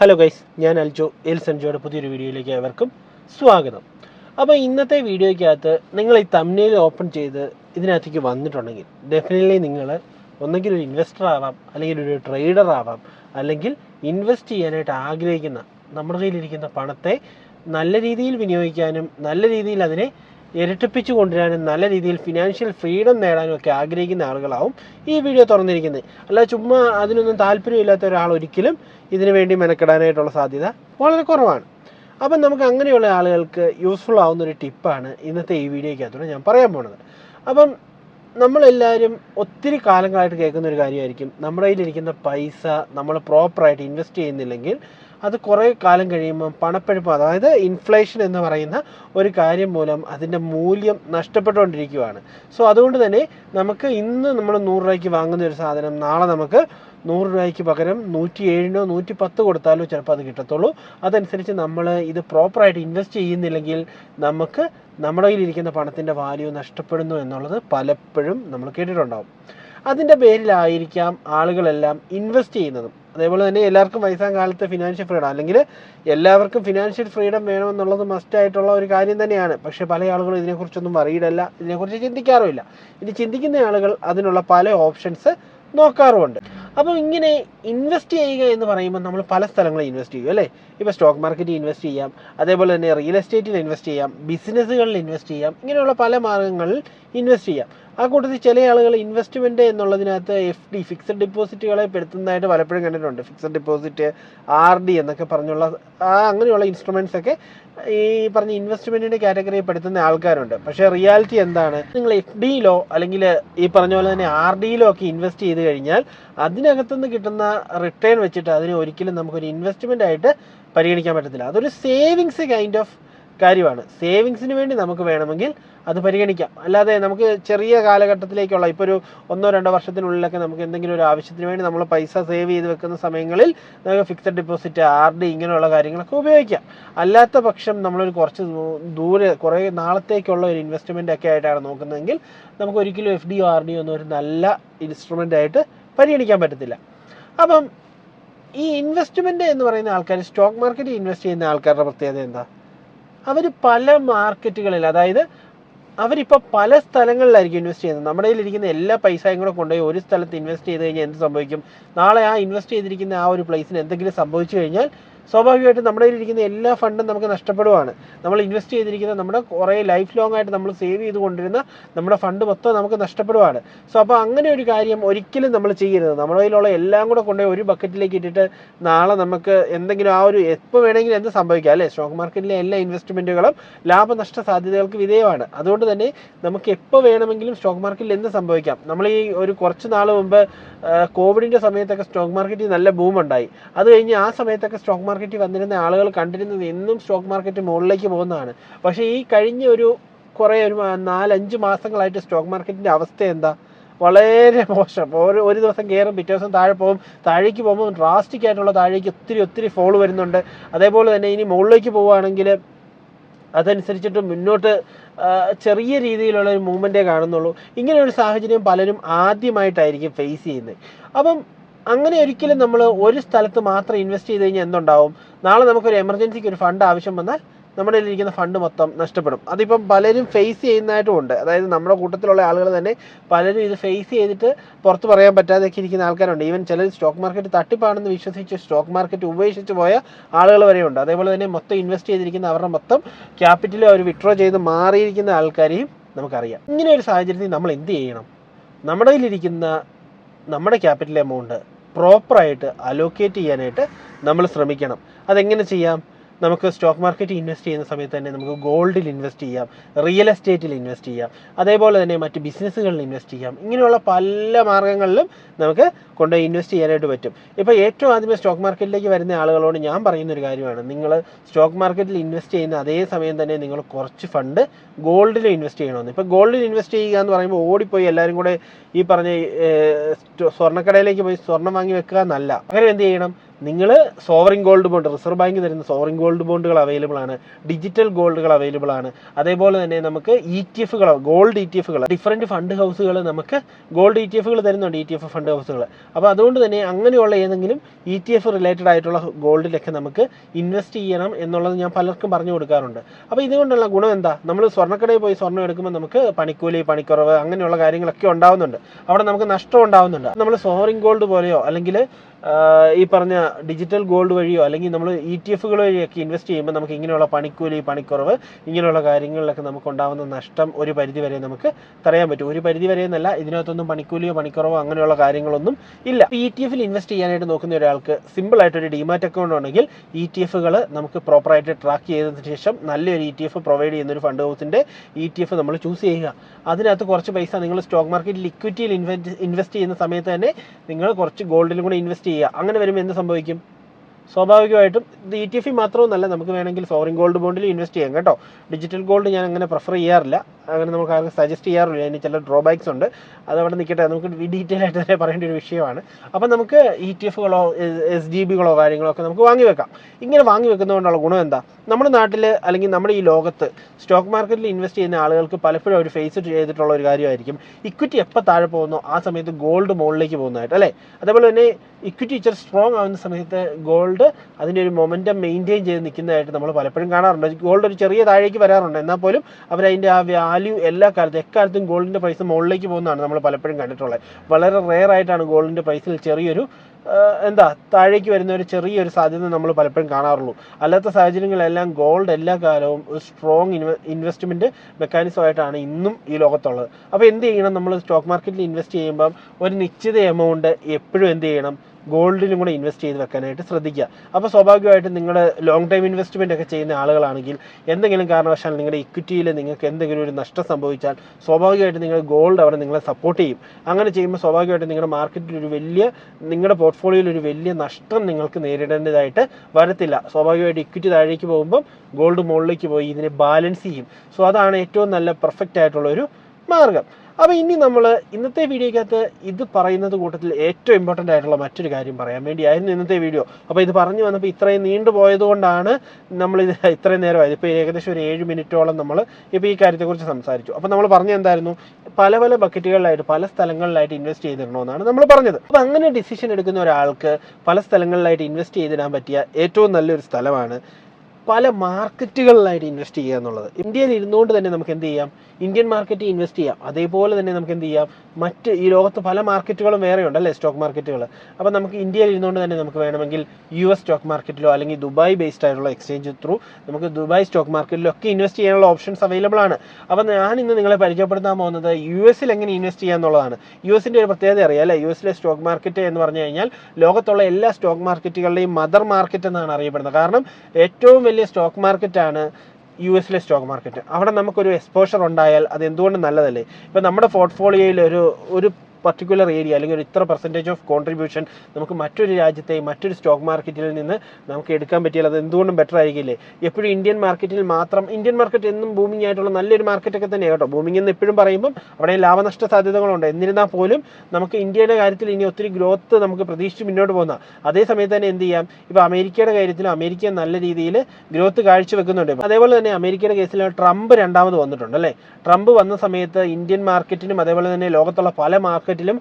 Hello guys ഞാൻ Aljo L സഞ്ജോയുടെ പുതിയൊരു വീഡിയോയിലേക്ക് അവർക്കും സ്വാഗതം. അപ്പോൾ ഇന്നത്തെ വീഡിയോയ്ക്കകത്ത് നിങ്ങൾ ഈ തമ്മിൽ ഓപ്പൺ ചെയ്ത് ഇതിനകത്തേക്ക് വന്നിട്ടുണ്ടെങ്കിൽ ഡെഫിനറ്റ്ലി നിങ്ങൾ ഒന്നെങ്കിൽ ഒരു ഇൻവെസ്റ്റർ ആവാം അല്ലെങ്കിൽ ഒരു ട്രേഡർ ആവാം അല്ലെങ്കിൽ ഇൻവെസ്റ്റ് ചെയ്യാനായിട്ട് ആഗ്രഹിക്കുന്ന നമ്മുടെ കയ്യിലിരിക്കുന്ന പണത്തെ നല്ല രീതിയിൽ വിനിയോഗിക്കാനും നല്ല രീതിയിൽ അതിനെ ഇരട്ടിപ്പിച്ചു കൊണ്ടുവരാനും നല്ല രീതിയിൽ ഫിനാൻഷ്യൽ ഫ്രീഡം നേടാനും ഒക്കെ ആഗ്രഹിക്കുന്ന ആളുകളാവും ഈ വീഡിയോ തുറന്നിരിക്കുന്നത്. അല്ല ചുമ്മാ അതിനൊന്നും താല്പര്യമില്ലാത്ത ഒരാൾ ഒരിക്കലും ഇതിനു വേണ്ടി മെനക്കെടാനായിട്ടുള്ള സാധ്യത വളരെ കുറവാണ്. അപ്പം നമുക്ക് അങ്ങനെയുള്ള ആളുകൾക്ക് യൂസ്ഫുൾ ആവുന്ന ഒരു ടിപ്പാണ് ഇന്നത്തെ ഈ വീഡിയോയ്ക്കകത്തൂടെ ഞാൻ പറയാൻ പോണത്. അപ്പം നമ്മളെല്ലാവരും ഒത്തിരി കാലങ്ങളായിട്ട് കേൾക്കുന്ന ഒരു കാര്യമായിരിക്കും. നമ്മുടെ കയ്യിലിരിക്കുന്ന പൈസ നമ്മൾ പ്രോപ്പറായിട്ട് ഇൻവെസ്റ്റ് ചെയ്യുന്നില്ലെങ്കിൽ അത് കുറേ കാലം കഴിയുമ്പോൾ പണപ്പെഴുപ്പ് അതായത് ഇൻഫ്ലേഷൻ എന്ന് പറയുന്ന ഒരു കാര്യം മൂലം അതിന്റെ മൂല്യം നഷ്ടപ്പെട്ടുകൊണ്ടിരിക്കുകയാണ് സോ അതുകൊണ്ട് തന്നെ നമുക്ക് ഇന്ന് നമ്മൾ നൂറ് രൂപയ്ക്ക് വാങ്ങുന്ന ഒരു സാധനം നാളെ നമുക്ക് നൂറ് രൂപയ്ക്ക് പകരം നൂറ്റി ഏഴിനോ നൂറ്റി പത്ത് കൊടുത്താലോ ചിലപ്പോൾ അത് കിട്ടത്തുള്ളൂ. അതനുസരിച്ച് നമ്മൾ ഇത് പ്രോപ്പറായിട്ട് ഇൻവെസ്റ്റ് ചെയ്യുന്നില്ലെങ്കിൽ നമുക്ക് നമ്മുടെ കയ്യിലിരിക്കുന്ന പണത്തിന്റെ വാല്യൂ നഷ്ടപ്പെടുന്നു എന്നുള്ളത് പലപ്പോഴും നമ്മൾ കേട്ടിട്ടുണ്ടാകും അതിന്റെ പേരിലായിരിക്കാം ആളുകളെല്ലാം ഇൻവെസ്റ്റ് ചെയ്യുന്നതും. അതേപോലെ തന്നെ എല്ലാവർക്കും വയസ്സാം കാലത്ത് ഫിനാൻഷ്യൽ ഫ്രീഡം അല്ലെങ്കിൽ എല്ലാവർക്കും ഫിനാൻഷ്യൽ ഫ്രീഡം വേണമെന്നുള്ളത് മസ്റ്റ് ആയിട്ടുള്ള ഒരു കാര്യം തന്നെയാണ്. പക്ഷേ പല ആളുകളും ഇതിനെക്കുറിച്ചൊന്നും അറിയില്ല ഇതിനെക്കുറിച്ച് ചിന്തിക്കാറുമില്ല. ഇനി ചിന്തിക്കുന്ന ആളുകൾ അതിനുള്ള പല ഓപ്ഷൻസ് നോക്കാറുമുണ്ട്. അപ്പോൾ ഇങ്ങനെ ഇൻവെസ്റ്റ് ചെയ്യുക എന്ന് പറയുമ്പോൾ നമ്മൾ പല സ്ഥലങ്ങളിൽ ഇൻവെസ്റ്റ് ചെയ്യും അല്ലേ? ഇപ്പോൾ സ്റ്റോക്ക് മാർക്കറ്റിൽ ഇൻവെസ്റ്റ് ചെയ്യാം. അതേപോലെ തന്നെ റിയൽ എസ്റ്റേറ്റിൽ ഇൻവെസ്റ്റ് ചെയ്യാം. ബിസിനസ്സുകളിൽ ഇൻവെസ്റ്റ് ചെയ്യാം. ഇങ്ങനെയുള്ള പല മാർഗങ്ങളിൽ ഇൻവെസ്റ്റ് ചെയ്യാം. ആ കൂട്ടത്തിൽ ചില ആളുകൾ ഇൻവെസ്റ്റ്മെന്റ് എന്നുള്ളതിനകത്ത് എഫ് ഡി ഫിക്സഡ് ഡിപ്പോസിറ്റുകളെ പെടുത്തുന്നതായിട്ട് പലപ്പോഴും കണ്ടിട്ടുണ്ട്. ഫിക്സഡ് ഡിപ്പോസിറ്റ് ആർ ഡി എന്നൊക്കെ പറഞ്ഞുള്ള ആ അങ്ങനെയുള്ള ഇൻസ്ട്രുമെന്റ്സ് ഒക്കെ ഈ പറഞ്ഞ ഇൻവെസ്റ്റ്മെന്റിന്റെ കാറ്റഗറിയിൽ പെടുത്തുന്ന ആൾക്കാരുണ്ട്. പക്ഷേ റിയാലിറ്റി എന്താണ്? നിങ്ങൾ എഫ് ഡിയിലോ അല്ലെങ്കിൽ ഈ പറഞ്ഞ പോലെ തന്നെ ആർ ഡിയിലോ ഒക്കെ ഇൻവെസ്റ്റ് ചെയ്ത് കഴിഞ്ഞാൽ അതിനകത്തുനിന്ന് കിട്ടുന്ന റിട്ടേൺ വെച്ചിട്ട് അതിനെ ഒരിക്കലും നമുക്കൊരു ഇൻവെസ്റ്റ്മെന്റ് ആയിട്ട് പരിഗണിക്കാൻ പറ്റത്തില്ല. അതൊരു സേവിങ്സ് കൈൻഡ് ഓഫ് കാര്യമാണ്. സേവിങ്സിന് വേണ്ടി നമുക്ക് വേണമെങ്കിൽ അത് പരിഗണിക്കാം. അല്ലാതെ നമുക്ക് ചെറിയ കാലഘട്ടത്തിലേക്കുള്ള ഇപ്പോൾ ഒരു ഒന്നോ രണ്ടോ വർഷത്തിനുള്ളിലൊക്കെ നമുക്ക് എന്തെങ്കിലും ഒരു ആവശ്യത്തിന് വേണ്ടി നമ്മൾ പൈസ സേവ് ചെയ്ത് വെക്കുന്ന സമയങ്ങളിൽ നമുക്ക് ഫിക്സഡ് ഡിപ്പോസിറ്റ് ആർ ഡി ഇങ്ങനെയുള്ള കാര്യങ്ങളൊക്കെ ഉപയോഗിക്കാം. അല്ലാത്ത പക്ഷം നമ്മളൊരു കുറച്ച് ദൂരെ കുറേ നാളത്തേക്കുള്ള ഒരു ഇൻവെസ്റ്റ്മെന്റ് ഒക്കെ ആയിട്ടാണ് നോക്കുന്നതെങ്കിൽ നമുക്ക് ഒരിക്കലും എഫ് ഡിയോ ആർ ഡിയോ ഒന്നും ഒരു നല്ല ഇൻസ്ട്രുമെന്റ് ആയിട്ട് പരിഗണിക്കാൻ പറ്റത്തില്ല. അപ്പം ഈ ഇൻവെസ്റ്റ്മെന്റ് എന്ന് പറയുന്ന ആൾക്കാർ സ്റ്റോക്ക് മാർക്കറ്റിൽ ഇൻവെസ്റ്റ് ചെയ്യുന്ന ആൾക്കാരുടെ പ്രത്യേകത എന്താ? അവർ പല മാർക്കറ്റുകളിൽ അതായത് അവരിപ്പോൾ പല സ്ഥലങ്ങളിലായിരിക്കും ഇൻവെസ്റ്റ് ചെയ്യുന്നത്. നമ്മുടെ കയ്യിലിരിക്കുന്ന എല്ലാ പൈസയും കൂടെ കൊണ്ടുപോയി ഒരു സ്ഥലത്ത് ഇൻവെസ്റ്റ് ചെയ്ത് കഴിഞ്ഞാൽ എന്ത് സംഭവിക്കും? നാളെ ആ ഇൻവെസ്റ്റ് ചെയ്തിരിക്കുന്ന ആ ഒരു പ്ലേസിന് എന്തെങ്കിലും സംഭവിച്ചു കഴിഞ്ഞാൽ സ്വാഭാവികമായിട്ടും നമ്മുടെ കയ്യിലിരിക്കുന്ന എല്ലാ ഫണ്ടും നമുക്ക് നഷ്ടപ്പെടുവാണ്. നമ്മൾ ഇൻവെസ്റ്റ് ചെയ്തിരിക്കുന്ന നമ്മുടെ കുറേ ലൈഫ് ലോങ് ആയിട്ട് നമ്മൾ സേവ് ചെയ്ത് കൊണ്ടിരുന്ന നമ്മുടെ ഫണ്ട് മൊത്തം നമുക്ക് നഷ്ടപ്പെടുവാണ്. സോ അപ്പോൾ അങ്ങനെ ഒരു കാര്യം ഒരിക്കലും നമ്മൾ ചെയ്യരുത്. നമ്മുടെ കയ്യിലുള്ള എല്ലാം കൂടെ കൊണ്ടുപോയി ഒരു ബക്കറ്റിലേക്ക് ഇട്ടിട്ട് നാളെ നമുക്ക് എന്തെങ്കിലും ആ ഒരു എപ്പോൾ വേണമെങ്കിലും എന്ത് സംഭവിക്കാം അല്ലേ? സ്റ്റോക്ക് മാർക്കറ്റിലെ എല്ലാ ഇൻവെസ്റ്റ്മെന്റുകളും ലാഭനഷ്ട സാധ്യതകൾക്ക് വിധേയമാണ്. അതുകൊണ്ട് തന്നെ നമുക്ക് എപ്പോൾ വേണമെങ്കിലും സ്റ്റോക്ക് മാർക്കറ്റിൽ എന്ത് സംഭവിക്കാം? നമ്മൾ ഈ ഒരു കുറച്ച് നാൾ മുമ്പ് കോവിഡിന്റെ സമയത്തൊക്കെ സ്റ്റോക്ക് മാർക്കറ്റിൽ നല്ല ബൂം ഉണ്ടായി. അത് കഴിഞ്ഞ് ആ സമയത്തൊക്കെ സ്റ്റോക്ക് മാർക്കറ്റിൽ വന്നിരുന്ന ആളുകൾ കണ്ടിരുന്നത് ഇന്നും സ്റ്റോക്ക് മാർക്കറ്റ് മുകളിലേക്ക് പോകുന്നതാണ്. പക്ഷേ ഈ കഴിഞ്ഞ ഒരു കുറേ ഒരു നാലഞ്ച് മാസങ്ങളായിട്ട് സ്റ്റോക്ക് മാർക്കറ്റിന്റെ അവസ്ഥ എന്താ? വളരെ മോശം. ഒരു ഒരു ദിവസം കയറും പിറ്റേ ദിവസം താഴെ പോകും താഴേക്ക് പോകുമ്പോൾ ഡ്രാസ്റ്റിക് ആയിട്ടുള്ള താഴേക്ക് ഒത്തിരി ഒത്തിരി ഫോൾ വരുന്നുണ്ട്. അതേപോലെ തന്നെ ഇനി മുകളിലേക്ക് പോവുകയാണെങ്കിൽ അതനുസരിച്ചിട്ട് മുന്നോട്ട് ചെറിയ രീതിയിലുള്ള ഒരു മൂവ്മെന്റേ കാണുന്നുള്ളൂ. ഇങ്ങനെ ഒരു സാഹചര്യം പലരും ആദ്യമായിട്ടായിരിക്കും ഫേസ് ചെയ്യുന്നത്. അപ്പം അങ്ങനെ ഒരിക്കലും നമ്മൾ ഒരു സ്ഥലത്ത് മാത്രം ഇൻവെസ്റ്റ് ചെയ്ത് കഴിഞ്ഞാൽ എന്തുണ്ടാവും? നാളെ നമുക്കൊരു എമർജൻസിക്ക് ഒരു ഫണ്ട് ആവശ്യം വന്നാൽ നമ്മുടെ കയ്യിലിരിക്കുന്ന ഫണ്ട് മൊത്തം നഷ്ടപ്പെടും. അതിപ്പം പലരും ഫേസ് ചെയ്യുന്നതായിട്ടും ഉണ്ട്. അതായത് നമ്മുടെ കൂട്ടത്തിലുള്ള ആളുകൾ തന്നെ പലരും ഇത് ഫേസ് ചെയ്തിട്ട് പുറത്ത് പറയാൻ പറ്റാതെയൊക്കെ ഇരിക്കുന്ന ആൾക്കാരുണ്ട്. ഈവൻ ചിലർ സ്റ്റോക്ക് മാർക്കറ്റ് തട്ടിപ്പാണെന്ന് വിശ്വസിച്ച് സ്റ്റോക്ക് മാർക്കറ്റ് ഉപേക്ഷിച്ച് പോയ ആളുകൾ വരെയുണ്ട്. അതേപോലെ തന്നെ മൊത്തം ഇൻവെസ്റ്റ് ചെയ്തിരിക്കുന്ന അവരുടെ മൊത്തം ക്യാപിറ്റൽ അവർ വിഡ്രോ ചെയ്ത് മാറിയിരിക്കുന്ന ആൾക്കാരെയും നമുക്കറിയാം. ഇങ്ങനെ ഒരു സാഹചര്യത്തിൽ നമ്മൾ എന്ത് ചെയ്യണം? നമ്മുടെ കയ്യിലിരിക്കുന്ന നമ്മുടെ ക്യാപിറ്റൽ എമൗണ്ട് പ്രോപ്പറായിട്ട് അലോക്കേറ്റ് ചെയ്യാനായിട്ട് നമ്മൾ ശ്രമിക്കണം. അതെങ്ങനെ ചെയ്യാം? നമുക്ക് സ്റ്റോക്ക് മാർക്കറ്റിൽ ഇൻവെസ്റ്റ് ചെയ്യുന്ന സമയത്ത് തന്നെ നമുക്ക് ഗോൾഡിൽ ഇൻവെസ്റ്റ് ചെയ്യാം റിയൽ എസ്റ്റേറ്റിൽ ഇൻവെസ്റ്റ് ചെയ്യാം അതേപോലെ തന്നെ മറ്റ് ബിസിനസ്സുകളിൽ ഇൻവെസ്റ്റ് ചെയ്യാം. ഇങ്ങനെയുള്ള പല മാർഗങ്ങളിലും നമുക്ക് കൊണ്ടുപോയി ഇൻവെസ്റ്റ് ചെയ്യാനായിട്ട് പറ്റും. ഇപ്പോൾ ഏറ്റവും ആദ്യമേ സ്റ്റോക്ക് മാർക്കറ്റിലേക്ക് വരുന്ന ആളുകളോട് ഞാൻ പറയുന്ന ഒരു കാര്യമാണ് നിങ്ങൾ സ്റ്റോക്ക് മാർക്കറ്റിൽ ഇൻവെസ്റ്റ് ചെയ്യുന്ന അതേ സമയം തന്നെ നിങ്ങൾ കുറച്ച് ഫണ്ട് ഗോൾഡിൽ ഇൻവെസ്റ്റ് ചെയ്യണമെന്ന്. ഇപ്പോൾ ഗോൾഡിൽ ഇൻവെസ്റ്റ് ചെയ്യുക എന്ന് പറയുമ്പോൾ ഓടിപ്പോയി എല്ലാവരും കൂടെ ഈ പറഞ്ഞ സ്വർണക്കടയിലേക്ക് പോയി സ്വർണം വാങ്ങി വെക്കുക എന്നല്ല. അങ്ങനെ എന്ത് ചെയ്യണം? നിങ്ങൾ sovereign gold bond reserve bank തരുന്ന സോവറിൻ ഗോൾഡ് ബോണ്ടുകൾ അവൈലബിൾ ആണ്. ഡിജിറ്റൽ ഗോൾഡുകൾ അവൈലബിൾ ആണ്. അതേപോലെ തന്നെ നമുക്ക് ഇ ടി എഫുകൾ ഗോൾഡ് ഇ ടി എഫുകൾ ഡിഫറെന്റ് ഫണ്ട് ഹൗസുകൾ നമുക്ക് ഗോൾഡ് ഇ ടി എഫുകൾ തരുന്നുണ്ട് ഇ ടി എഫ് ഫണ്ട് ഹൗസുകൾ അപ്പോൾ അതുകൊണ്ട് തന്നെ അങ്ങനെയുള്ള ഏതെങ്കിലും ഇ ടി എഫ് റിലേറ്റഡ് ആയിട്ടുള്ള ഗോൾഡിലൊക്കെ നമുക്ക് ഇൻവെസ്റ്റ് ചെയ്യണം എന്നുള്ളത് ഞാൻ പലർക്കും പറഞ്ഞു കൊടുക്കാറുണ്ട്. അപ്പോൾ ഇതുകൊണ്ടുള്ള ഗുണം എന്താ? നമ്മൾ സ്വർണക്കടയിൽ പോയി സ്വർണം എടുക്കുമ്പോൾ നമുക്ക് പണിക്കൂലി പണിക്കുറവ് അങ്ങനെയുള്ള കാര്യങ്ങളൊക്കെ ഉണ്ടാവുന്നുണ്ട്. അവിടെ നമുക്ക് നഷ്ടം ഉണ്ടാവുന്നുണ്ട്. നമ്മൾ സോവറിംഗ് ഗോൾഡ് പോലെയോ അല്ലെങ്കിൽ ഈ പറഞ്ഞ ഡിജിറ്റൽ ഗോൾഡ് വഴിയോ അല്ലെങ്കിൽ നമ്മൾ ഇ ടി എഫുകൾ വഴിയൊക്കെ ഇൻവെസ്റ്റ് ചെയ്യുമ്പോൾ നമുക്ക് ഇങ്ങനെയുള്ള പണിക്കൂലി പണിക്കുറവ് ഇങ്ങനെയുള്ള കാര്യങ്ങളിലൊക്കെ നമുക്ക് ഉണ്ടാകുന്ന നഷ്ടം ഒരു പരിധി വരെ നമുക്ക് തടയാൻ പറ്റും. ഒരു പരിധി വരെ എന്നല്ല ഇതിനകത്തൊന്നും പണിക്കൂലിയോ പണിക്കുറവോ അങ്ങനെയുള്ള കാര്യങ്ങളൊന്നും ഇല്ല. ഇ ടി എഫിൽ ഇൻവെസ്റ്റ് ചെയ്യാനായിട്ട് നോക്കുന്ന ഒരാൾക്ക് സിമ്പിൾ ആയിട്ട് ഒരു ഡിമാറ്റ് അക്കൗണ്ട് ഉണ്ടെങ്കിൽ ഇ ടി എഫുകൾ നമുക്ക് പ്രോപ്പറായിട്ട് ട്രാക്ക് ചെയ്തതിന് ശേഷം നല്ലൊരു ഇ ടി എഫ് പ്രൊവൈഡ് ചെയ്യുന്ന ഒരു ഫണ്ട് ഹൗസിന്റെ ഇ ടി എഫ് നമ്മൾ ചൂസ് ചെയ്യുക. അതിനകത്ത് കുറച്ച് പൈസ നിങ്ങൾ സ്റ്റോക്ക് മാർക്കറ്റിൽ ലിക്വിഡിറ്റിയിൽ ഇൻവെസ്റ്റ് ചെയ്യുന്ന സമയത്ത് തന്നെ നിങ്ങൾ കുറച്ച് ഗോൾഡിലും കൂടെ ഇൻവെസ്റ്റ് ചെയ്യുക അങ്ങനെ വരുമ്പോൾ എന്ത് സംഭവിക്കും? സ്വാഭാവികമായിട്ടും ഇത് ഇ ടി എഫ് മാത്രമൊന്നല്ല നമുക്ക് വേണമെങ്കിൽ സോറിങ് ഗോൾഡ് ബോണ്ടിൽ ഇൻവെസ്റ്റ് ചെയ്യാം കേട്ടോ. ഡിജിറ്റൽ ഗോൾഡ് ഞാൻ അങ്ങനെ പ്രിഫർ ചെയ്യാറില്ല. അങ്ങനെ നമുക്ക് ആർക്കും സജസ്റ്റ് ചെയ്യാറില്ല. അതിന് ചില ഡ്രോബാക്സ് ഉണ്ട്. അത് അവിടെ നിൽക്കട്ടെ. നമുക്ക് ഡീറ്റെയിൽ ആയിട്ട് തന്നെ പറയേണ്ട ഒരു വിഷയമാണ്. അപ്പം നമുക്ക് ഇ ടി എഫുകളോ എസ് ഡി ബികളോ കാര്യങ്ങളോ ഒക്കെ നമുക്ക് വാങ്ങി വെക്കാം. ഇങ്ങനെ വാങ്ങി വെക്കുന്നതുകൊണ്ടുള്ള ഗുണം എന്താ? നമ്മുടെ നാട്ടിൽ അല്ലെങ്കിൽ നമ്മുടെ ഈ ലോകത്ത് സ്റ്റോക്ക് മാർക്കറ്റിൽ ഇൻവെസ്റ്റ് ചെയ്യുന്ന ആളുകൾക്ക് പലപ്പോഴും അവർ ഫേസ് ചെയ്തിട്ടുള്ള ഒരു കാര്യമായിരിക്കും. ഇക്വിറ്റി എപ്പോൾ താഴെ പോകുന്നോ ആ സമയത്ത് ഗോൾഡ് മുകളിലേക്ക് പോകുന്നതായിട്ട് അല്ലേ? അതേപോലെ തന്നെ ഇക്വിറ്റി ഇച്ചിരി സ്ട്രോങ് ആവുന്ന സമയത്ത് ഗോൾഡ് അതിന്റെ ഒരു മൊമെന്റം മെയിന്റെയിൻ ചെയ്ത് നിൽക്കുന്നതായിട്ട് നമ്മൾ പലപ്പോഴും കാണാറുണ്ട്. ഗോൾഡ് ഒരു ചെറിയ താഴേക്ക് വരാറുണ്ട്. എന്നാൽ പോലും അവരതിന്റെ ആ വാല്യൂ എല്ലാ കാലത്തും എക്കാലത്തും ഗോൾഡിന്റെ പ്രൈസ് മുകളിലേക്ക് പോകുന്നതാണ് നമ്മൾ പലപ്പോഴും കണ്ടിട്ടുള്ളത്. വളരെ റെയർ ആയിട്ടാണ് ഗോൾഡിന്റെ പ്രൈസിൽ ചെറിയൊരു എന്താ താഴേക്ക് വരുന്ന ഒരു ചെറിയൊരു സാധ്യത നമ്മൾ പലപ്പോഴും കാണാറുള്ളൂ. അല്ലാത്ത സാഹചര്യങ്ങളെല്ലാം ഗോൾഡ് എല്ലാ കാലവും ഒരു സ്ട്രോങ് ഇൻവെ ഇൻവെസ്റ്റ്മെന്റ് മെക്കാനിസമായിട്ടാണ് ഇന്നും ഈ ലോകത്തുള്ളത്. അപ്പോൾ എന്ത് ചെയ്യണം നമ്മൾ സ്റ്റോക്ക് മാർക്കറ്റിൽ ഇൻവെസ്റ്റ് ചെയ്യുമ്പം ഒരു നിശ്ചിത എമൗണ്ട് എപ്പോഴും എന്ത് ചെയ്യണം? ഗോൾഡിലും കൂടെ ഇൻവെസ്റ്റ് ചെയ്ത് വെക്കാനായിട്ട് ശ്രദ്ധിക്കുക. അപ്പോൾ സ്വാഭാവികമായിട്ടും നിങ്ങൾ ലോങ് ടൈം ഇൻവെസ്റ്റ്മെന്റ് ഒക്കെ ചെയ്യുന്ന ആളുകളാണെങ്കിൽ എന്തെങ്കിലും കാരണവശാൽ നിങ്ങളുടെ ഇക്വിറ്റിയിൽ നിങ്ങൾക്ക് എന്തെങ്കിലും ഒരു നഷ്ടം സംഭവിച്ചാൽ സ്വാഭാവികമായിട്ടും നിങ്ങൾ ഗോൾഡ് അവിടെ നിങ്ങളെ സപ്പോർട്ട് ചെയ്യും. അങ്ങനെ ചെയ്യുമ്പോൾ സ്വാഭാവികമായിട്ടും നിങ്ങളുടെ മാർക്കറ്റിൽ ഒരു വലിയ നിങ്ങളുടെ പോർട്ട്ഫോളിയോയിൽ ഒരു വലിയ നഷ്ടം നിങ്ങൾക്ക് നേരിടേണ്ടതായിട്ട് വരത്തില്ല. സ്വാഭാവികമായിട്ട് ഇക്വിറ്റി താഴേക്ക് പോകുമ്പം ഗോൾഡ് മുകളിലേക്ക് പോയി ഇതിനെ ബാലൻസ് ചെയ്യും. സോ അതാണ് ഏറ്റവും നല്ല പെർഫെക്റ്റ് ആയിട്ടുള്ള ഒരു മാർഗം അപ്പോൾ ഇനി നമ്മൾ ഇന്നത്തെ വീഡിയോക്കകത്ത് ഇത് പറയുന്നത് കൂട്ടത്തിൽ ഏറ്റവും ഇമ്പോർട്ടന്റ് ആയിട്ടുള്ള മറ്റൊരു കാര്യം പറയാൻ വേണ്ടിയായിരുന്നു ഇന്നത്തെ വീഡിയോ. അപ്പോൾ ഇത് പറഞ്ഞു വന്നപ്പോൾ ഇത്രയും നീണ്ടു പോയതുകൊണ്ടാണ് നമ്മൾ ഇത് ഇത്രയും നേരമായത് ഇപ്പോൾ ഏകദേശം ഒരു ഏഴ് മിനിറ്റോളം നമ്മൾ ഇപ്പോൾ ഈ കാര്യത്തെക്കുറിച്ച് സംസാരിച്ചു. അപ്പോൾ നമ്മൾ പറഞ്ഞ എന്തായിരുന്നു? പല പല ബക്കറ്റുകളിലായിട്ട് പല സ്ഥലങ്ങളിലായിട്ട് ഇൻവെസ്റ്റ് ചെയ്തിടണമെന്നാണ് നമ്മൾ പറഞ്ഞത്. അപ്പോൾ അങ്ങനെ ഡിസിഷൻ എടുക്കുന്ന ഒരാൾക്ക് പല സ്ഥലങ്ങളിലായിട്ട് ഇൻവെസ്റ്റ് ചെയ്തിടാൻ പറ്റിയ ഏറ്റവും നല്ലൊരു സ്ഥലമാണ് പല മാർക്കറ്റുകളിലായിട്ട് ഇൻവെസ്റ്റ് ചെയ്യുക എന്നുള്ളത്. ഇന്ത്യയിൽ ഇരുന്നുകൊണ്ട് തന്നെ നമുക്ക് എന്ത് ചെയ്യാം? ഇന്ത്യൻ മാർക്കറ്റിൽ ഇൻവെസ്റ്റ് ചെയ്യാം. അതേപോലെ തന്നെ നമുക്ക് എന്ത് ചെയ്യാം? മറ്റ് ഈ ലോകത്ത് പല മാർക്കറ്റുകളും വേറെ ഉണ്ടല്ലേ സ്റ്റോക്ക് മാർക്കറ്റുകൾ അപ്പോൾ നമുക്ക് ഇന്ത്യയിൽ ഇരുന്നുകൊണ്ട് തന്നെ നമുക്ക് വേണമെങ്കിൽ യു എസ് സ്റ്റോക്ക് മാർക്കറ്റിലോ അല്ലെങ്കിൽ ദുബായ് ബേസ്ഡ് ആയിട്ടുള്ള എക്സ്ചേഞ്ച് ത്രൂ നമുക്ക് ദുബായ് സ്റ്റോക്ക് മാർക്കറ്റിലോ ഒക്കെ ഇൻവെസ്റ്റ് ചെയ്യാനുള്ള ഓപ്ഷൻസ് അവൈലബിൾ ആണ്. അപ്പോൾ ഞാൻ ഇന്ന് നിങ്ങളെ പരിചയപ്പെടുത്താൻ പോകുന്നത് യു എസിൽ എങ്ങനെ ഇൻവെസ്റ്റ് ചെയ്യുക എന്നുള്ളതാണ്. യു എസിന്റെ ഒരു പ്രത്യേകത അറിയാം അല്ലേ? യു എസിലെ സ്റ്റോക്ക് മാർക്കറ്റ് എന്ന് പറഞ്ഞു കഴിഞ്ഞാൽ ലോകത്തുള്ള എല്ലാ സ്റ്റോക്ക് മാർക്കറ്റുകളുടെയും മദർ മാർക്കറ്റ് എന്നാണ് അറിയപ്പെടുന്നത്. കാരണം ഏറ്റവും വലിയ സ്റ്റോക്ക് മാർക്കറ്റാണ് യു എസിലെ സ്റ്റോക്ക് മാർക്കറ്റ് അവിടെ നമുക്കൊരു എക്സ്പോഷർ ഉണ്ടായാൽ അത് എന്തുകൊണ്ട് നല്ലതല്ലേ? ഇപ്പം നമ്മുടെ പോർട്ട്ഫോളിയോയിൽ ഒരു ഒരു പർട്ടിക്കുലർ ഏരിയ അല്ലെങ്കിൽ ഒരു ഇത്ര പെർസെന്റേജ് ഓഫ് കോൺട്രിബ്യൂഷൻ നമുക്ക് മറ്റൊരു രാജ്യത്തെ മറ്റൊരു സ്റ്റോക്ക് മാർക്കറ്റിൽ നിന്ന് നമുക്ക് എടുക്കാൻ പറ്റിയാൽ അത് എന്തുകൊണ്ടും ബെറ്റർ ആയിരിക്കില്ലേ? എപ്പോഴും ഇന്ത്യൻ മാർക്കറ്റിൽ മാത്രം ഇന്ത്യൻ മാർക്കറ്റ് എന്നും ബൂമിംഗ് ആയിട്ടുള്ള നല്ലൊരു മാർക്കറ്റൊക്കെ തന്നെ കേട്ടോ. ബൂമിംഗ് എന്ന് എപ്പോഴും പറയുമ്പം അവിടെ ലാഭനഷ്ട സാധ്യതകളുണ്ട്. എന്നിരുന്നാൽ പോലും നമുക്ക് ഇന്ത്യയുടെ കാര്യത്തിൽ ഇനി ഒത്തിരി ഗ്രോത്ത് നമുക്ക് പ്രതീക്ഷിച്ച് മുന്നോട്ട് പോകുന്ന. അതേ സമയത്ത് തന്നെ എന്ത് ചെയ്യാം? ഇപ്പോൾ അമേരിക്കയുടെ കാര്യത്തിൽ അമേരിക്ക നല്ല രീതിയിൽ ഗ്രോത്ത് കാഴ്ചവെക്കുന്നുണ്ട്. അതേപോലെ തന്നെ അമേരിക്കയുടെ കേസിൽ ട്രംപ് രണ്ടാമത് വന്നിട്ടുണ്ട് അല്ലേ? ട്രംപ് വന്ന സമയത്ത് ഇന്ത്യൻ മാർക്കറ്റിനും അതേപോലെ തന്നെ ലോകത്തുള്ള പല മാർക്കറ്റിലും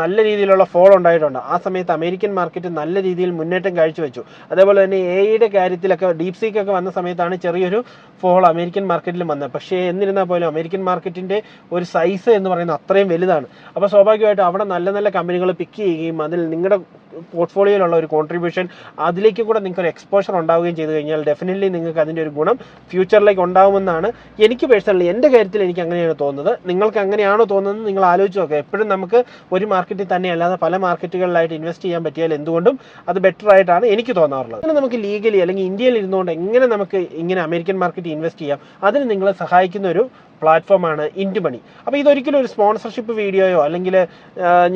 നല്ല രീതിയിലുള്ള ഫോൾ ഉണ്ടായിട്ടുണ്ട്. ആ സമയത്ത് അമേരിക്കൻ മാർക്കറ്റ് നല്ല രീതിയിൽ മുന്നേറ്റം കാഴ്ചവെച്ചു. അതേപോലെ തന്നെ എ ഐയുടെ കാര്യത്തിലൊക്കെ ഡീപ് സീക്കൊക്കെ വന്ന സമയത്താണ് ചെറിയൊരു ഫോൾ അമേരിക്കൻ മാർക്കറ്റിലും വന്നത്. പക്ഷേ എന്നിരുന്നാൽ പോലും അമേരിക്കൻ മാർക്കറ്റിന്റെ ഒരു സൈസ് എന്ന് പറയുന്നത് അത്രയും വലുതാണ്. അപ്പോൾ സ്വാഭാവികമായിട്ടും അവിടെ നല്ല നല്ല കമ്പനികൾ പിക്ക് ചെയ്യുകയും അതിൽ നിങ്ങളുടെ പോർട്ട്ഫോളിയോയിലുള്ള ഒരു കോൺട്രിബ്യൂഷൻ അതിലേക്ക് കൂടെ നിങ്ങൾക്ക് ഒരു എക്സ്പോഷർ ഉണ്ടാവുകയും ചെയ്തു കഴിഞ്ഞാൽ ഡെഫിനറ്റ്ലി നിങ്ങൾക്ക് അതിന്റെ ഒരു ഗുണം ഫ്യൂച്ചറിലേക്ക് ഉണ്ടാവുമെന്നാണ് എനിക്ക് പേഴ്സണലി എന്റെ കാര്യത്തിൽ എനിക്ക് അങ്ങനെയാണ് തോന്നുന്നത്. നിങ്ങൾക്ക് അങ്ങനെയാണോ തോന്നുന്നത് നിങ്ങൾ ആലോചിച്ച് നോക്കുക എപ്പോഴും നമുക്ക് ഒരു മാർക്കറ്റിൽ തന്നെ അല്ലാതെ പല മാർക്കറ്റുകളിലായിട്ട് ഇൻവെസ്റ്റ് ചെയ്യാൻ പറ്റിയാൽ എന്തുകൊണ്ടും അത് ബെറ്റർ ആയിട്ടാണ് എനിക്ക് തോന്നാറുള്ളത്. അങ്ങനെ നമുക്ക് ലീഗലി അല്ലെങ്കിൽ ഇന്ത്യയിൽ ഇരുന്നുകൊണ്ട് എങ്ങനെ നമുക്ക് ഇങ്ങനെ അമേരിക്കൻ മാർക്കറ്റ് ഇൻവെസ്റ്റ് ചെയ്യാം? അതിന് നിങ്ങളെ സഹായിക്കുന്ന ഒരു പ്ലാറ്റ്ഫോമാണ് ഇൻഡ് മണി. അപ്പോൾ ഇതൊരിക്കലും ഒരു സ്പോൺസർഷിപ്പ് വീഡിയോയോ അല്ലെങ്കിൽ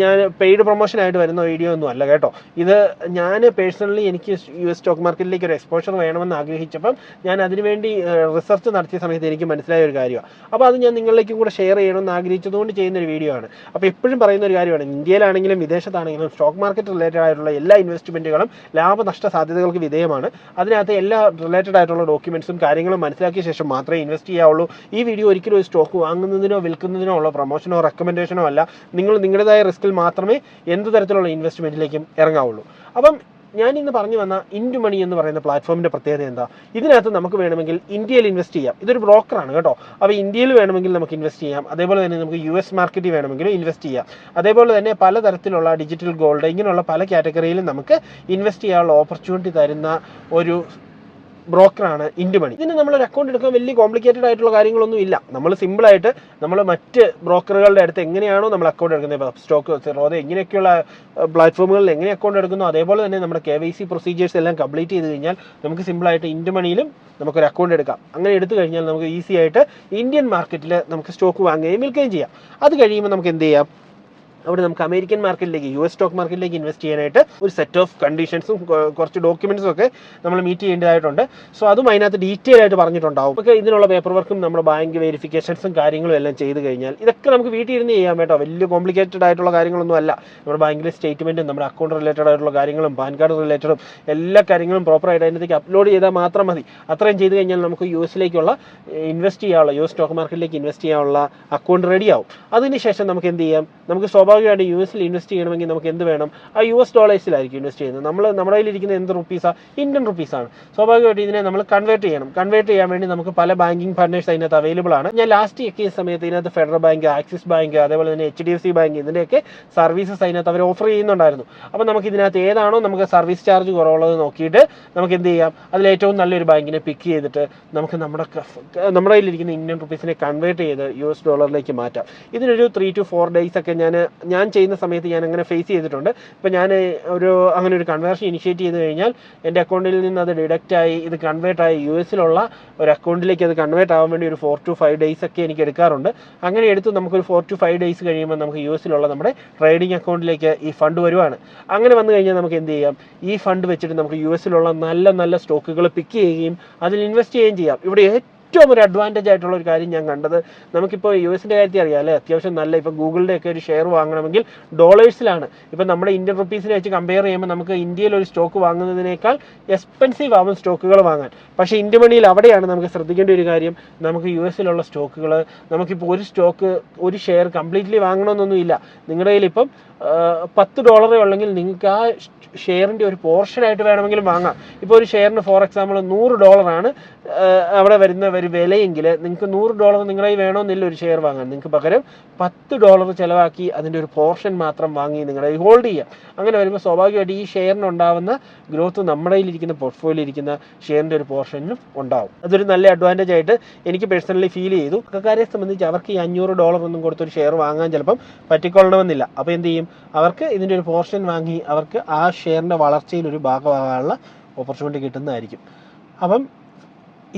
ഞാൻ പെയ്ഡ് പ്രൊമോഷനായിട്ട് വരുന്ന വീഡിയോ ഒന്നും അല്ല കേട്ടോ. ഇത് ഞാൻ പേഴ്സണലി എനിക്ക് യു എസ് സ്റ്റോക്ക് മാർക്കറ്റിലേക്ക് ഒരു എക്സ്പോഷർ വേണമെന്ന് ആഗ്രഹിച്ചപ്പം ഞാൻ അതിനുവേണ്ടി റിസർച്ച് നടത്തിയ സമയത്ത് എനിക്ക് മനസ്സിലായ ഒരു കാര്യമാണ് അപ്പോൾ അത് ഞാൻ നിങ്ങളിലേക്കും കൂടെ ഷെയർ ചെയ്യണമെന്ന് ആഗ്രഹിച്ചതുകൊണ്ട് ചെയ്യുന്ന ഒരു വീഡിയോ ആണ് അപ്പോൾ എപ്പോഴും പറയുന്ന ഒരു കാര്യമാണ് ഇന്ത്യയിലാണെങ്കിലും വിദേശത്താണെങ്കിലും സ്റ്റോക്ക് മാർക്കറ്റ് റിലേറ്റഡ് ആയിട്ടുള്ള എല്ലാ ഇൻവെസ്റ്റ്മെന്റുകളും ലാഭനഷ്ട സാധ്യതകൾക്ക് വിധേയമാണ്. അതിനകത്ത് എല്ലാ റിലേറ്റഡ് ആയിട്ടുള്ള ഡോക്യുമെൻസും കാര്യങ്ങളും മനസ്സിലാക്കിയ ശേഷം മാത്രമേ ഇൻവെസ്റ്റ് ചെയ്യാവുള്ളൂ. ഈ വീഡിയോ ഒരിക്കലും ഒരു സ്റ്റോക്ക് വാങ്ങുന്നതിനോ വിൽക്കുന്നതിനോ ഉള്ള പ്രൊമോഷനോ റെക്കമെൻഡേഷനോ അല്ല നിങ്ങൾ നിങ്ങളുടേതായ റിസ്കിൽ മാത്രമേ എന്ത് തരത്തിലുള്ള ഇൻവെസ്റ്റ്മെന്റിലേക്കും ഇറങ്ങാവുള്ളൂ. അപ്പം ഞാൻ ഇന്ന് പറഞ്ഞു വന്ന ഇൻഡു മണി എന്ന് പറയുന്ന പ്ലാറ്റ്ഫോമിന്റെ പ്രത്യേകത എന്താ? ഇതിനകത്ത് നമുക്ക് വേണമെങ്കിൽ ഇന്ത്യയിൽ ഇൻവെസ്റ്റ് ചെയ്യാം. ഇതൊരു ബ്രോക്കറാണ് കേട്ടോ. അപ്പോൾ ഇന്ത്യയിൽ വേണമെങ്കിൽ നമുക്ക് ഇൻവെസ്റ്റ് ചെയ്യാം. അതേപോലെ തന്നെ നമുക്ക് യു എസ് മാർക്കറ്റിൽ വേണമെങ്കിലും ഇൻവെസ്റ്റ് ചെയ്യാം. അതേപോലെ തന്നെ പലതരത്തിലുള്ള ഡിജിറ്റൽ ഗോൾഡ് ഇങ്ങനെയുള്ള പല കാറ്റഗറിയിലും നമുക്ക് ഇൻവെസ്റ്റ് ചെയ്യാനുള്ള ഓപ്പർച്യൂണിറ്റി തരുന്ന ഒരു ബ്രോക്കറാണ് ഇൻഡ് മണി. ഇതിന് നമ്മൾ ഒരു അക്കൗണ്ട് എടുക്കാൻ വലിയ കോംപ്ലിക്കേറ്റഡ് ആയിട്ടുള്ള കാര്യങ്ങളൊന്നും ഇല്ല. നമ്മൾ സിമ്പിളായിട്ട് നമ്മൾ മറ്റ് ബ്രോക്കറുകളുടെ അടുത്ത് എങ്ങനെയാണോ നമ്മൾ അക്കൗണ്ട് എടുക്കുന്നത്. സ്റ്റോക്ക് സിറോദ ഇങ്ങനെയൊക്കെയുള്ള പ്ലാറ്റ്ഫോമുകളിൽ എങ്ങനെ അക്കൗണ്ട് എടുക്കുന്നു അതേപോലെ തന്നെ നമ്മുടെ കെ വൈ സി പ്രൊസീജിയേഴ്സ് എല്ലാം കംപ്ലീറ്റ് ചെയ്ത് കഴിഞ്ഞാൽ നമുക്ക് സിമ്പിളായിട്ട് ഇൻഡ് മണിയിലും നമുക്കൊരു അക്കൗണ്ട് എടുക്കാം. അങ്ങനെ എടുത്തു കഴിഞ്ഞാൽ നമുക്ക് ഈസി ആയിട്ട് ഇന്ത്യൻ മാർക്കറ്റിൽ നമുക്ക് സ്റ്റോക്ക് വാങ്ങുകയും വിൽക്കുകയും ചെയ്യാം. അത് കഴിയുമ്പോൾ നമുക്ക് എന്ത് ചെയ്യാം? അവിടെ നമുക്ക് അമേരിക്കൻ മാർക്കറ്റിലേക്ക് യു എസ് സ്റ്റോക്ക് മാർക്കറ്റിലേക്ക് ഇൻവെസ്റ്റ് ചെയ്യാനായിട്ട് ഒരു സെറ്റ് ഓഫ് കണ്ടീഷൻസും കുറച്ച് ഡോക്യുമെന്റ്സും ഒക്കെ നമ്മൾ മീറ്റ് ചെയ്യേണ്ടതായിട്ടുണ്ട്. സോ അതും അതിനകത്ത് ഡീറ്റെയിൽ ആയിട്ട് പറഞ്ഞിട്ടുണ്ടാവും. ഒക്കെ ഇതിനുള്ള പേപ്പർ വർക്കും നമ്മുടെ ബാങ്ക് വെരിഫിക്കേഷൻസും കാര്യങ്ങളും എല്ലാം ചെയ്ത് കഴിഞ്ഞാൽ ഇതൊക്കെ നമുക്ക് വീട്ടിൽ ഇരുന്ന് ചെയ്യാൻ കേട്ടോ. വലിയ കോംപ്ലിക്കേറ്റഡ് ആയിട്ടുള്ള കാര്യങ്ങളൊന്നും അല്ല. നമ്മുടെ ബാങ്കിലെ സ്റ്റേറ്റ്മെന്റും നമ്മുടെ അക്കൗണ്ട് റിലേറ്റഡ് ആയിട്ടുള്ള കാര്യങ്ങളും പാൻ കാർഡ് റിലേറ്റഡും എല്ലാ കാര്യങ്ങളും പ്രോപ്പറായിട്ട് അതിനകത്തേക്ക് അപ്ലോഡ് ചെയ്താൽ മാത്രം മതി. അത്രയും ചെയ്ത് കഴിഞ്ഞാൽ നമുക്ക് യു എസിലേക്കുള്ള ഇൻവെസ്റ്റ് ചെയ്യാനുള്ള യു എസ് സ്റ്റോക്ക് മാർക്കറ്റിലേക്ക് ഇൻവെസ്റ്റ് ചെയ്യാനുള്ള അക്കൗണ്ട് റെഡിയാവും അതിനുശേഷം നമുക്ക് എന്ത് ചെയ്യാം? നമുക്ക് സ്വാഭാവികമായിട്ട് യു എസിൽ ഇൻവെസ്റ്റ് ചെയ്യണമെങ്കിൽ നമുക്ക് എന്ത് വേണം? ആ യു എസ് ഡോളേഴ്സിലായിരിക്കും ഇൻവെസ്റ്റ് ചെയ്യുന്നത്. നമ്മൾ നമ്മുടെ കയ്യിലിരിക്കുന്ന എന്ത് റുപ്പീസാണ് ഇന്ത്യൻ റുപ്പീസാണ് സ്വാഭാവികമായിട്ട് ഇതിനെ നമ്മൾ കൺവേർട്ട് ചെയ്യണം. കൺവേർട്ട് ചെയ്യാൻ വേണ്ടി നമുക്ക് പല ബാങ്കിങ് പാർട്ട്നേഴ്സ് അതിനകത്ത് അവൈലബിൾ ആണ്. ഞാൻ ലാസ്റ്റ് ഒക്കെ സമയത്ത് ഇതിനകത്ത് ഫെഡറൽ ബാങ്ക് ആക്സിസ് ബാങ്ക് അതേപോലെ തന്നെ H D F C bank ഇതിന്റെയൊക്കെ സർവീസസ് അതിനകത്ത് അവർ ഓഫർ ചെയ്യുന്നുണ്ടായിരുന്നു. അപ്പോൾ നമുക്ക് ഇതിനകത്ത് ഏതാണോ നമുക്ക് സർവീസ് ചാർജ് കുറവുള്ളത് നോക്കിയിട്ട് നമുക്ക് എന്ത് ചെയ്യാം? അതിൽ ഏറ്റവും നല്ലൊരു ബാങ്കിനെ പിക്ക് ചെയ്തിട്ട് നമുക്ക് നമ്മുടെ നമ്മുടെ കയ്യിലിരിക്കുന്ന ഇന്ത്യൻ റുപ്പീസിനെ കൺവേർട്ട് ചെയ്ത് യു എസ് ഡോളറിലേക്ക് മാറ്റാം. ഇതിനൊരു ത്രീ ടു ഫോർ ഡേയ്സ് ഒക്കെ ഞാൻ ഞാൻ ചെയ്യുന്ന സമയത്ത് ഞാൻ അങ്ങനെ ഫേസ് ചെയ്തിട്ടുണ്ട്. ഇപ്പം ഞാൻ ഒരു അങ്ങനെ ഒരു കൺവേർഷൻ ഇനിഷ്യേറ്റ് ചെയ്ത് കഴിഞ്ഞാൽ എന്റെ അക്കൗണ്ടിൽ നിന്ന് അത് ഡിഡക്റ്റ് ആയി ഇത് കൺവേർട്ട് ആയി യു എസിലുള്ള ഒരു അക്കൗണ്ടിലേക്ക് അത് കൺവേർട്ട് ആവാൻ വേണ്ടി ഒരു ഫോർ ടു ഫൈവ് ഡേയ്സ് ഒക്കെ എനിക്ക് എടുക്കാറുണ്ട്. അങ്ങനെ എടുത്ത് നമുക്കൊരു ഫോർ ടു ഫൈവ് ഡേയ്സ് കഴിയുമ്പോൾ നമുക്ക് യു എസിലുള്ള നമ്മുടെ ട്രേഡിംഗ് അക്കൗണ്ടിലേക്ക് ഈ ഫണ്ട് വരുവാണ്. അങ്ങനെ വന്നു കഴിഞ്ഞാൽ നമുക്ക് എന്ത് ചെയ്യാം? ഈ ഫണ്ട് വെച്ചിട്ട് നമുക്ക് യു എസിലുള്ള നല്ല നല്ല സ്റ്റോക്കുകൾ പിക്ക് ചെയ്യുകയും അതിൽ ഇൻവെസ്റ്റ് ചെയ്യുകയും ചെയ്യാം. ഇവിടെ ഏറ്റവും ഒരു അഡ്വാന്റേജ് ആയിട്ടുള്ള ഒരു കാര്യം ഞാൻ കണ്ടത്. നമുക്കിപ്പോൾ യു എസിന്റെ കാര്യത്തിൽ അറിയാം അല്ലേ? അത്യാവശ്യം നല്ല ഇപ്പോൾ ഗൂഗിളിന്റെ ഒക്കെ ഒരു ഷെയർ വാങ്ങണമെങ്കിൽ ഡോളേഴ്സിലാണ് ഇപ്പം നമ്മുടെ ഇന്ത്യൻ റുപ്പീസിനെ വെച്ച് കമ്പയർ ചെയ്യുമ്പോൾ നമുക്ക് ഇന്ത്യയിൽ ഒരു സ്റ്റോക്ക് വാങ്ങുന്നതിനേക്കാൾ എക്സ്പെൻസീവ് ആവും സ്റ്റോക്കുകൾ വാങ്ങാൻ. പക്ഷേ ഇന്ത്യ മണിയിൽ അവിടെയാണ് നമുക്ക് ശ്രദ്ധിക്കേണ്ട ഒരു കാര്യം. നമുക്ക് യു എസിലുള്ള സ്റ്റോക്കുകൾ നമുക്കിപ്പോൾ ഒരു സ്റ്റോക്ക് ഒരു ഷെയർ കംപ്ലീറ്റ്ലി വാങ്ങണമെന്നൊന്നുമില്ല. നിങ്ങളുടെ കയ്യിൽ ഇപ്പം പത്ത് ഡോളറേ ഉള്ളെങ്കിൽ നിങ്ങൾക്ക് ആ ഷെയറിന്റെ ഒരു പോർഷനായിട്ട് വേണമെങ്കിലും വാങ്ങാം. ഇപ്പോൾ ഒരു ഷെയറിന് ഫോർ എക്സാമ്പിൾ നൂറ് ഡോളറാണ് അവിടെ വരുന്ന ഒരു വിലയെങ്കിൽ നിങ്ങൾക്ക് നൂറ് ഡോളർ നിങ്ങളായി വേണമെന്നില്ല ഒരു ഷെയർ വാങ്ങാൻ. നിങ്ങൾക്ക് പകരം പത്ത് ഡോളർ ചിലവാക്കി അതിന്റെ ഒരു പോർഷൻ മാത്രം വാങ്ങി നിങ്ങളായി ഹോൾഡ് ചെയ്യാം. അങ്ങനെ വരുമ്പോൾ സ്വാഭാവികമായിട്ട് ഈ ഷെയറിന് ഉണ്ടാവുന്ന ഗ്രോത്ത് നമ്മുടെ ഇരിക്കുന്ന പോർട്ട്ഫോളിയോ ഇരിക്കുന്ന ഷെയറിന്റെ ഒരു പോർഷനും ഉണ്ടാവും. അതൊരു നല്ല അഡ്വാന്റേജ് ആയിട്ട് എനിക്ക് പേഴ്സണലി ഫീൽ ചെയ്തു. ആൾക്കാരെ സംബന്ധിച്ച് അവർക്ക് ഈ അഞ്ഞൂറ് ഡോളർ ഒന്നും കൊടുത്തൊരു ഷെയർ വാങ്ങാൻ ചിലപ്പം പറ്റിക്കൊള്ളണമെന്നില്ല. അപ്പോൾ എന്ത് ചെയ്യും? അവർക്ക് ഇതിന്റെ ഒരു പോർഷൻ വാങ്ങി അവർക്ക് ആ ഷെയറിന്റെ വളർച്ചയിൽ ഒരു ഭാഗമാകാനുള്ള ഓപ്പർച്യൂണിറ്റി കിട്ടുന്നതായിരിക്കും. അപ്പം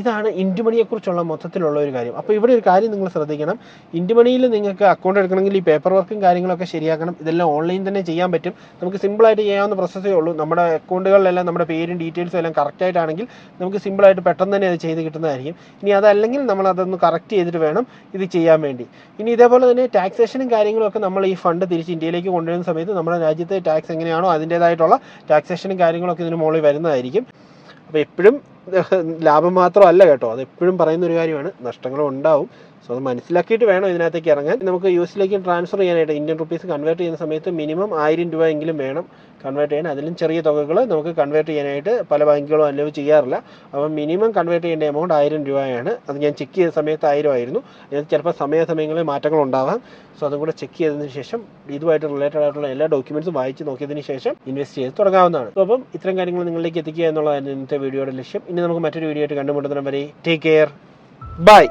ഇതാണ് ഇൻഡുമണിയെക്കുറിച്ചുള്ള മൊത്തത്തിലുള്ള ഒരു കാര്യം. അപ്പോൾ ഇവിടെ ഒരു കാര്യം നിങ്ങൾ ശ്രദ്ധിക്കണം. ഇൻഡുമണിയിൽ നിങ്ങൾക്ക് അക്കൗണ്ട് എടുക്കണമെങ്കിൽ ഈ പേപ്പർ വർക്കും കാര്യങ്ങളൊക്കെ ശരിയാക്കണം. ഇതെല്ലാം ഓൺലൈൻ തന്നെ ചെയ്യാൻ പറ്റും. നമുക്ക് സിമ്പിളായിട്ട് ചെയ്യാവുന്ന പ്രോസസ്സേ ഉള്ളൂ. നമ്മുടെ അക്കൗണ്ടുകളിലെല്ലാം നമ്മുടെ പേരും ഡീറ്റെയിൽസും എല്ലാം കറക്റ്റായിട്ടാണെങ്കിൽ നമുക്ക് സിമ്പിളായിട്ട് പെട്ടെന്ന് തന്നെ അത് ചെയ്ത് കിട്ടുന്നതായിരിക്കും. ഇനി അതല്ലെങ്കിൽ നമ്മൾ അതൊന്ന് കറക്റ്റ് ചെയ്തിട്ട് വേണം ഇത് ചെയ്യാൻ വേണ്ടി. ഇനി ഇതേപോലെ തന്നെ ടാക്സേഷനും കാര്യങ്ങളൊക്കെ നമ്മൾ ഈ ഫണ്ട് തിരിച്ച് ഇന്ത്യയിലേക്ക് കൊണ്ടുവരുന്ന സമയത്ത് നമ്മുടെ രാജ്യത്തെ ടാക്സ് എങ്ങനെയാണോ അതിന്റേതായിട്ടുള്ള ടാക്സേഷനും കാര്യങ്ങളൊക്കെ ഇതിന് മുകളിൽ വരുന്നതായിരിക്കും. അപ്പോൾ എപ്പോഴും ലാഭം മാത്രമല്ല കേട്ടോ. അത് എപ്പോഴും പറയുന്ന ഒരു കാര്യമാണ്. നഷ്ടങ്ങളും ഉണ്ടാവും. സോ അത് മനസ്സിലാക്കിയിട്ട് വേണം ഇതിനകത്തേക്ക് ഇറങ്ങാൻ. നമുക്ക് യു എസിലേക്ക് ട്രാൻസ്ഫർ ചെയ്യാനായിട്ട് ഇന്ത്യൻ റുപ്പീസ് കൺവേർട്ട് ചെയ്യുന്ന സമയത്ത് മിനിമം ആയിരം രൂപ എങ്കിലും വേണം കൺവേർട്ട് ചെയ്യാൻ. അതിലും ചെറിയ തുകകൾ നമുക്ക് കൺവേർട്ട് ചെയ്യാനായിട്ട് പല ബാങ്കുകളും അലവ് ചെയ്യാറില്ല. അപ്പം മിനിമം കൺവേർട്ട് ചെയ്യേണ്ട എമൗണ്ട് ആയിരം രൂപയാണ്. അത് ഞാൻ ചെക്ക് ചെയ്ത സമയത്ത് ആയിരം ആയിരുന്നു അതിനകത്ത് ചിലപ്പോൾ സമയാസമയങ്ങളിൽ മാറ്റങ്ങൾ ഉണ്ടാവാം. സോ അതും കൂടെ ചെക്ക് ചെയ്തതിന് ശേഷം ഇതുമായിട്ട് റിലേറ്റഡ് ആയിട്ടുള്ള എല്ലാ ഡോക്യുമെന്റ്സും വായിച്ച് നോക്കിയതിന് ശേഷം ഇൻവെസ്റ്റ് ചെയ്ത് തുടങ്ങാവുന്നതാണ്. അപ്പം ഇത്തരം കാര്യങ്ങൾ നിങ്ങളിലേക്ക് എത്തിക്കുക എന്നുള്ളതായിരുന്നു ഇന്നത്തെ വീഡിയോയുടെ ലക്ഷ്യം. ഇനി നമുക്ക് മറ്റൊരു വീഡിയോ ആയിട്ട് കണ്ടുമുട്ടുന്നതിന് വരെ ടേക്ക് കെയർ ബൈ